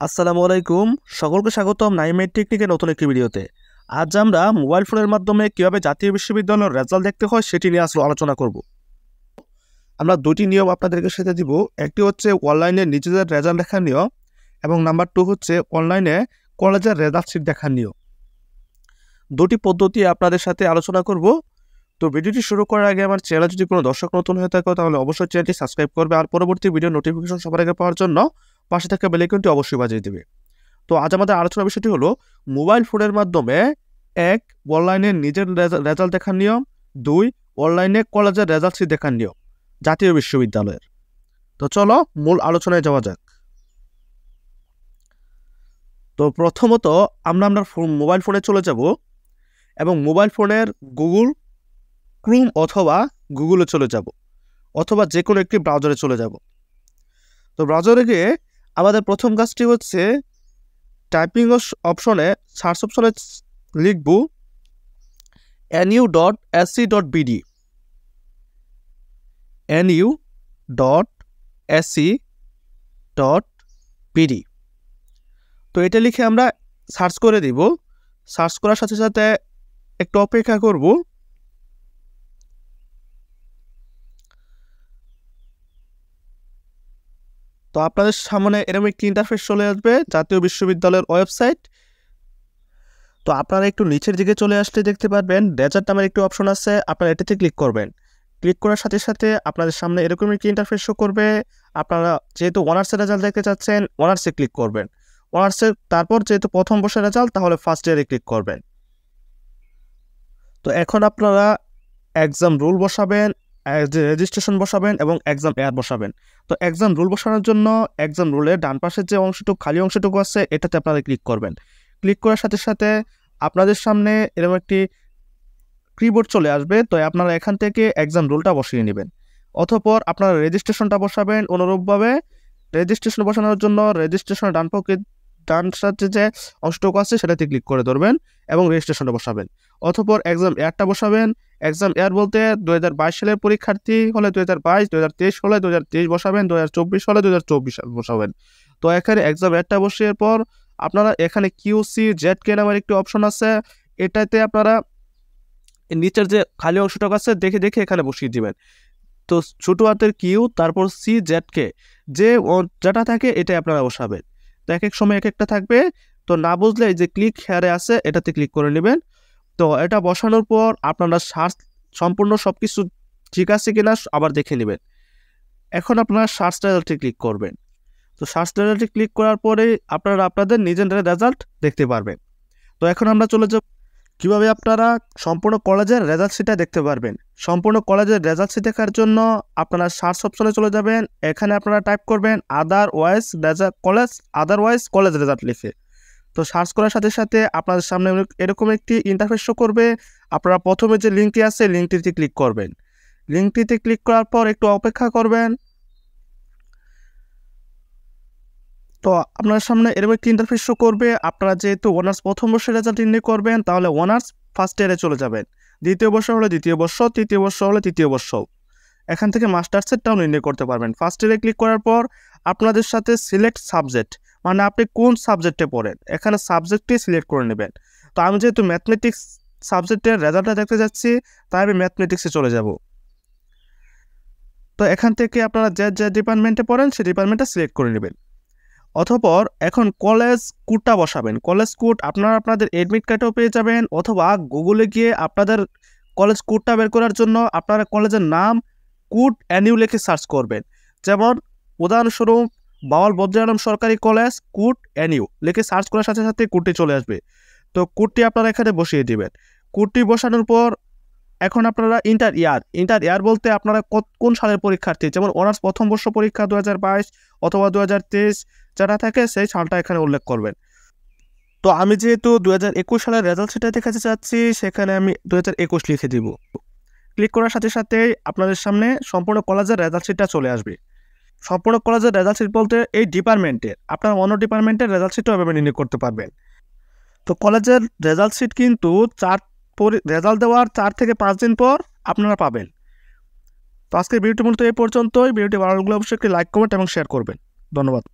আসসালামু আলাইকুম। সকলকে স্বাগতম নাইমেট টেকনিকের নতুন একটি ভিডিওতে। আজ আমরা মোবাইল ফোনের মাধ্যমে কীভাবে জাতীয় বিশ্ববিদ্যালয়ের রেজাল্ট দেখতে হয় সেটি নিয়ে আসলে আলোচনা করব। আমরা দুটি নিয়ম আপনাদেরকে সাথে দিব। একটি হচ্ছে অনলাইনে নিজেদের রেজাল্ট দেখার নিয়ম এবং নাম্বার টু হচ্ছে অনলাইনে কলেজের রেজাল্ট শিট দেখার নিয়ম। দুটি পদ্ধতি আপনাদের সাথে আলোচনা করব। তো ভিডিওটি শুরু করার আগে আমার চ্যানেল যদি কোনো দর্শক নতুন হয়ে থাকে, তাহলে অবশ্যই চ্যানেলটি সাবস্ক্রাইব করবে। আর পরবর্তী ভিডিও নোটিফিকেশন সবার আগে পাওয়ার জন্য পাশে থাকা বেলাইকনটি অবশ্যই বাজিয়ে দেবে। তো আজ আমাদের আলোচনার বিষয়টি হলো মোবাইল ফোনের মাধ্যমে, এক অনলাইনে নিজের রেজাল্ট দেখার নিয়ম, দুই অনলাইনে কলেজের রেজাল্ট দেখার নিয়ম, জাতীয় বিশ্ববিদ্যালয়ের। তো চলো মূল আলোচনায় যাওয়া যাক। তো প্রথমত আমরা আমরা মোবাইল ফোনে চলে যাব এবং মোবাইল ফোনের গুগল ক্রোম অথবা গুগলে চলে যাব, অথবা যে কোনো একটি ব্রাউজারে চলে যাব। তো ব্রাউজারে গিয়ে আমাদের প্রথম কাজটি হচ্ছে টাইপিং অপশনে সার্চ অপশনে লিখব NU dot SC dot BD NU dot SC dot BD তো এটা লিখে আমরা সার্চ করে দিব। সার্চ করার সাথে সাথে একটু অপেক্ষা করব। তো আপনাদের সামনে এরকম একটি ইন্টারফেস চলে আসবে, জাতীয় বিশ্ববিদ্যালয়ের ওয়েবসাইট তো আপনারা একটু নিচের দিকে চলে আসলে দেখতে পারবেন ডেজার্ট নামের একটি অপশন আছে, আপনারা এটাতে ক্লিক করবেন। ক্লিক করার সাথে সাথে আপনাদের সামনে এরকম একটি ইন্টারফেস শো করবে। আপনারা যেহেতু অনার্সের রেজাল্ট দেখতে চাচ্ছেন অনার্সে ক্লিক করবেন। অনার্সে তারপর যেহেতু প্রথম বর্ষের রেজাল্ট তাহলে ফার্স্ট ইয়ারে ক্লিক করবেন। তো এখন আপনারা এক্সাম রুল বসাবেন রেজিস্ট্রেশন বসাবেন এবং এক্সাম এয়ার বসাবেন। তো এক্সাম রুল বসানোর জন্য এক্সাম রুলের ডান পাশের যে অংশটুকু, খালি অংশটুকু আছে, এটাতে আপনারা ক্লিক করবেন। ক্লিক করার সাথে সাথে আপনাদের সামনে এরকম একটি কিবোর্ড চলে আসবে, তো আপনারা এখান থেকে এক্সাম রুলটা বসিয়ে নেবেন। অথপর আপনারা রেজিস্ট্রেশনটা বসাবেন অনুরূপভাবে। রেজিস্ট্রেশন বসানোর জন্য রেজিস্ট্রেশনের ডান পক্ষে ডান সাথে যে অংশটুকু আছে, সেটাতে ক্লিক করে ধরবেন। এবং রেজিস্ট্রেশনটা বসাবেন। অথপর এক্সাম এয়ারটা বসাবেন। এক্সাম এয়ার বলতে দু হাজার বাইশ সালের পরীক্ষার্থী হলে দু হাজার বাইশ দু হাজার তেইশ হলে দু হাজার তেইশ বসাবেন দু হাজার চব্বিশ হলে দু হাজার চব্বিশ বসাবেন। তো এখানে এক্সাম এয়ারটা বসিয়ে পর আপনারা এখানে কিউসি জেড কে নামের একটি অপশন আছে। এটাতে আপনারা নিচের যে খালি অংশটা আছে, দেখে দেখে এখানে বসিয়ে দিবেন। তো ছোটো হাতের কিউ তারপর সি জেড কে যে যেটা থাকে এটাই আপনারা বসাবেন। তো এক এক সময় এক একটা থাকবে। তো না বুঝলে এই যে ক্লিক হেয়ারে আছে, এটাতে ক্লিক করে নেবেন। তো এটা বসানোর পর আপনারা সার্চ সম্পূর্ণ সব কিছু ঠিক আছে কিনা আবার দেখে নেবেন। এখন আপনারা সার্চ রেজাল্টে ক্লিক করবেন। তো সার্চ রেজাল্টে ক্লিক করার পরে আপনারা আপনাদের নিজেদের রেজাল্ট দেখতে পারবেন। তো এখন আমরা চলে যাব। কীভাবে আপনারা সম্পূর্ণ কলেজের রেজাল্ট শিটটা দেখতে পারবেন? সম্পূর্ণ কলেজের রেজাল্ট শিট দেখার জন্য আপনারা সার্চ অপশনে চলে যাবেন। এখানে আপনারা টাইপ করবেন otherwise result college otherwise college result লিখে। তো সার্চ করার সাথে সাথে আপনাদের সামনে এরকম একটি ইন্টারফেস শো করবে। আপনারা প্রথমে যে লিঙ্কটি আছে লিঙ্কটিতে ক্লিক করবেন। লিঙ্কটিতে ক্লিক করার পর একটু অপেক্ষা করবেন। তো আপনার সামনে এরকম একটি ইন্টারফেস শো করবে। আপনারা যেহেতু অনার্স প্রথম বর্ষের রেজাল্ট নির্ণয় করবেন, তাহলে অনার্স ফার্স্ট ইয়ারে চলে যাবেন। দ্বিতীয় বর্ষ হলে দ্বিতীয় বর্ষ, তৃতীয় বর্ষ হলে তৃতীয় বর্ষ। এখান থেকে মাস্টার্সেরটাও নির্ণয় করতে পারবেন। ফার্স্ট ইয়ারে ক্লিক করার পর আপনাদের সাথে সিলেক্ট সাবজেক্ট মানে আপনি কোন সাবজেক্টে পড়েন? এখানে সাবজেক্টটি সিলেক্ট করে নেবেন। তো আমি যেহেতু ম্যাথমেটিক্স সাবজেক্টের রেজাল্টটা দেখতে যাচ্ছি, তাই আমি ম্যাথমেটিক্সে চলে যাব। তো এখান থেকে আপনারা যে যে ডিপার্টমেন্টে পড়েন, সেই ডিপার্টমেন্টটা সিলেক্ট করে নেবেন। অথপর এখন কলেজ কোডটা বসাবেন। কলেজ কোড আপনারা আপনাদের এডমিট কার্ডও পেয়ে যাবেন, অথবা গুগলে গিয়ে আপনাদের কলেজ কোডটা বের করার জন্য আপনারা কলেজের নাম কোড অ্যানিউ লিখে সার্চ করবেন। যেমন, উদাহরণস্বরূপ বাওয়াল বজ্রারাম সরকারি কলেজ কুট এনইউ লিখে সার্চ করার সাথে সাথে কুটটি চলে আসবে। তো কুটটি আপনারা এখানে বসিয়ে দিবেন। কুটটি বসানোর পর এখন আপনারা ইন্টার ইয়ার ইন্টার ইয়ার বলতে আপনারা কোন সালের পরীক্ষার্থী? যেমন অনার্স প্রথম বর্ষ পরীক্ষা দু হাজার বাইশ অথবা দু যেটা থাকে সেই সালটা এখানে উল্লেখ করবেন। তো আমি যেহেতু দু হাজার একুশ সালের রেজাল্ট সেটা দেখাতে চাচ্ছি, সেখানে আমি দু হাজার একুশ লিখে দিব। ক্লিক করার সাথে সাথেই আপনাদের সামনে সম্পূর্ণ কলেজের রেজাল্ট শিটটা চলে আসবে। সম্পূর্ণ কলেজের রেজাল্ট শিট বলতে এই ডিপার্টমেন্টের আপনার অন্য ডিপার্টমেন্টের রেজাল্ট শিটও এভাবে নির্ণয় করতে পারবেন। তো কলেজের রেজাল্ট শিট কিন্তু চার রেজাল্ট দেওয়ার চার থেকে পাঁচ দিন পর আপনারা পাবেন। তো আজকের ভিডিওটি মূলত এই পর্যন্তই। ভিডিওটি ভালো লাগলে অবশ্যই একটি লাইক কমেন্ট এবং শেয়ার করবেন। ধন্যবাদ।